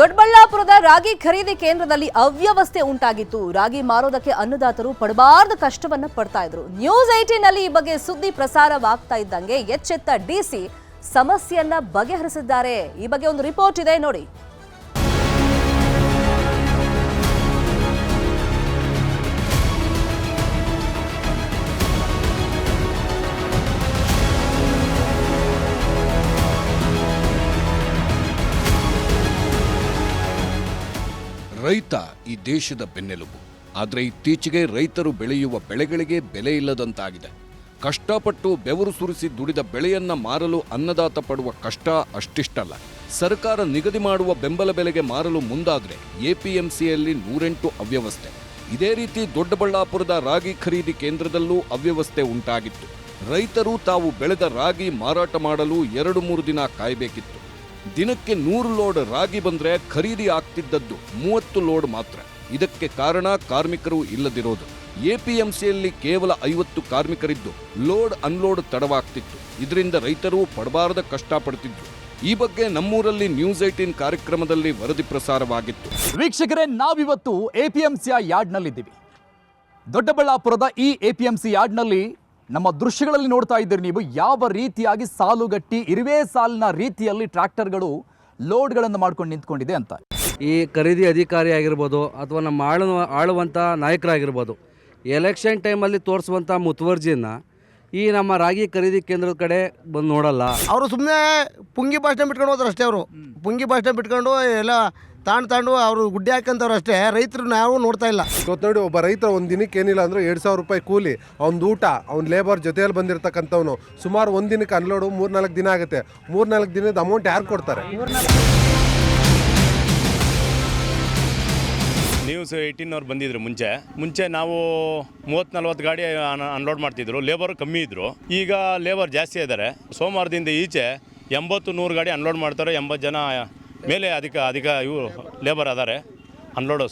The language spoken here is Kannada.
ದೊಡ್ಡಬಳ್ಳಾಪುರದ ರಾಗಿ ಖರೀದಿ ಕೇಂದ್ರದಲ್ಲಿ ಅವ್ಯವಸ್ಥೆ ಉಂಟಾಗಿತ್ತು. ರಾಗಿ ಮಾರೋದಕ್ಕೆ ಅನ್ನದಾತರು ಪಡಬಾರದ ಕಷ್ಟವನ್ನ ಪಡ್ತಾ ಇದ್ರು. ನ್ಯೂಸ್ ಏಟೀನ್ನಲ್ಲಿ ಈ ಬಗ್ಗೆ ಸುದ್ದಿ ಪ್ರಸಾರವಾಗ್ತಾ ಇದ್ದಂಗೆ ಎಚ್ಚೆತ್ತ ಡಿಸಿ ಸಮಸ್ಯೆಯನ್ನ ಬಗೆಹರಿಸಿದ್ದಾರೆ. ಈ ಬಗ್ಗೆ ಒಂದು ರಿಪೋರ್ಟ್ ಇದೆ ನೋಡಿ. ರೈತ ಈ ದೇಶದ ಬೆನ್ನೆಲುಬು. ಆದರೆ ಇತ್ತೀಚೆಗೆ ರೈತರು ಬೆಳೆಯುವ ಬೆಳೆಗಳಿಗೆ ಬೆಲೆ ಇಲ್ಲದಂತಾಗಿದೆ. ಕಷ್ಟಪಟ್ಟು ಬೆವರು ಸುರಿಸಿ ದುಡಿದ ಬೆಳೆಯನ್ನ ಮಾರಲು ಅನ್ನದಾತ ಪಡುವ ಕಷ್ಟ ಅಷ್ಟಿಷ್ಟಲ್ಲ. ಸರ್ಕಾರ ನಿಗದಿ ಮಾಡುವ ಬೆಂಬಲ ಬೆಲೆಗೆ ಮಾರಲು ಮುಂದಾದ್ರೆ ಎಪಿಎಂಸಿಯಲ್ಲಿ ನೂರೆಂಟು ಅವ್ಯವಸ್ಥೆ. ಇದೇ ರೀತಿ ದೊಡ್ಡಬಳ್ಳಾಪುರದ ರಾಗಿ ಖರೀದಿ ಕೇಂದ್ರದಲ್ಲೂ ಅವ್ಯವಸ್ಥೆ ಉಂಟಾಗಿತ್ತು. ರೈತರು ತಾವು ಬೆಳೆದ ರಾಗಿ ಮಾರಾಟ ಮಾಡಲು ಎರಡು ಮೂರು ದಿನ ಕಾಯಬೇಕಿತ್ತು. ದಿನಕ್ಕೆ ನೂರು ಲೋಡ್ ರಾಗಿ ಬಂದ್ರೆ ಖರೀದಿ ಆಗ್ತಿದ್ದದ್ದು ಮೂವತ್ತು ಲೋಡ್ ಮಾತ್ರ. ಇದಕ್ಕೆ ಕಾರಣ ಕಾರ್ಮಿಕರು ಇಲ್ಲದಿರೋದು. ಎಪಿಎಂಸಿಯಲ್ಲಿ ಕೇವಲ ಐವತ್ತು ಕಾರ್ಮಿಕರಿದ್ದು ಲೋಡ್ ಅನ್ಲೋಡ್ ತಡವಾಗ್ತಿತ್ತು. ಇದರಿಂದ ರೈತರು ಪಡಬಾರದ ಕಷ್ಟಪಡ್ತಿದ್ರು. ಈ ಬಗ್ಗೆ ನಮ್ಮೂರಲ್ಲಿ ನ್ಯೂಸ್ ಏಟೀನ್ ಕಾರ್ಯಕ್ರಮದಲ್ಲಿ ವರದಿ ಪ್ರಸಾರವಾಗಿತ್ತು. ವೀಕ್ಷಕರೇ, ನಾವಿವತ್ತು ಎಪಿಎಂಸಿಯ ಯಾರ್ಡ್ನಲ್ಲಿದ್ದೀವಿ. ದೊಡ್ಡಬಳ್ಳಾಪುರದ ಈ ಎಪಿಎಂಸಿ ಯಾರ್ಡ್ನಲ್ಲಿ ನಮ್ಮ ದೃಶ್ಯಗಳಲ್ಲಿ ನೋಡ್ತಾ ಇದ್ದೀರಿ ನೀವು. ಯಾವ ರೀತಿಯಾಗಿ ಸಾಲುಗಟ್ಟಿ ಇರುವೆ ಸಾಲಿನ ರೀತಿಯಲ್ಲಿ ಟ್ರ್ಯಾಕ್ಟರ್ಗಳು ಲೋಡ್ಗಳನ್ನು ಮಾಡ್ಕೊಂಡು ನಿಂತ್ಕೊಂಡಿದೆ ಅಂತ. ಈ ಖರೀದಿ ಅಧಿಕಾರಿ ಆಗಿರ್ಬೋದು ಅಥವಾ ನಮ್ಮ ಆಳು ಆಳುವಂಥ ನಾಯಕರಾಗಿರ್ಬೋದು ಎಲೆಕ್ಷನ್ ಟೈಮಲ್ಲಿ ತೋರಿಸುವಂಥ ಮುತುವರ್ಜಿಯನ್ನು ಈ ನಮ್ಮ ರಾಗಿ ಖರೀದಿ ಕೇಂದ್ರದ ಕಡೆ ಬಂದು ನೋಡಲ್ಲ. ಅವರು ಸುಮ್ಮನೆ ಪುಂಗಿ ಭಾಷಣ ಬಿಟ್ಕೊಂಡು ಹೋದ್ರು ಅಷ್ಟೇ ಅವರು. ಪುಂಗಿ ಭಾಷಣ ಬಿಟ್ಕೊಂಡು ಎಲ್ಲ ತಾಂಡು ತಾಂಡು ಅವರು ಗುಡ್ಡೆ ಹಾಕಂತವ್ರು ಅಷ್ಟೇ ರೈತರು ನಾವು ನೋಡ್ತಾ ಇಲ್ಲ. ಇವತ್ತು ನೋಡಿ ಒಬ್ಬ ರೈತ ಒಂದು ದಿನಕ್ಕೆ ಏನಿಲ್ಲ ಅಂದ್ರೆ ಎರಡು ಸಾವಿರ ರೂಪಾಯಿ ಕೂಲಿ ಅವ್ನ ಊಟ ಅವ್ನ ಲೇಬರ್ ಜೊತೆಯಲ್ಲಿ ಬಂದಿರತಕ್ಕಂಥವ್ನು. ಸುಮಾರು ಒಂದು ದಿನಕ್ಕೆ ಅನ್ಲೋಡು ಮೂರ್ನಾಲ್ಕು ದಿನ ಆಗುತ್ತೆ. ಮೂರ್ನಾಲ್ಕು ದಿನದ ಅಮೌಂಟ್ ಯಾರು ಕೊಡ್ತಾರೆ? ನ್ಯೂಸ್ ಏಯ್ಟೀನ್ ಅವ್ರು ಬಂದಿದ್ರು ಮುಂಚೆ. ಮುಂಚೆ ನಾವು ಮೂವತ್ತು ನಲ್ವತ್ತು ಗಾಡಿ ಅನ್ಲೋಡ್ ಮಾಡ್ತಿದ್ರು. ಲೇಬರ್ ಕಮ್ಮಿ ಇದ್ರು. ಈಗ ಲೇಬರ್ ಜಾಸ್ತಿ ಇದ್ದಾರೆ ಸೋಮವಾರದಿಂದ ಈಚೆ ಎಂಬತ್ತು ನೂರು ಗಾಡಿ ಅನ್ಲೋಡ್ ಮಾಡ್ತಾರೆ. ಎಂಬತ್ತು ಜನ ಮೇಲೆ ಅಧಿಕ ಅಧಿಕ ಇವು ಲೇಬರ್ ಅದಾರೆ ಅನ್ಲೋಡ್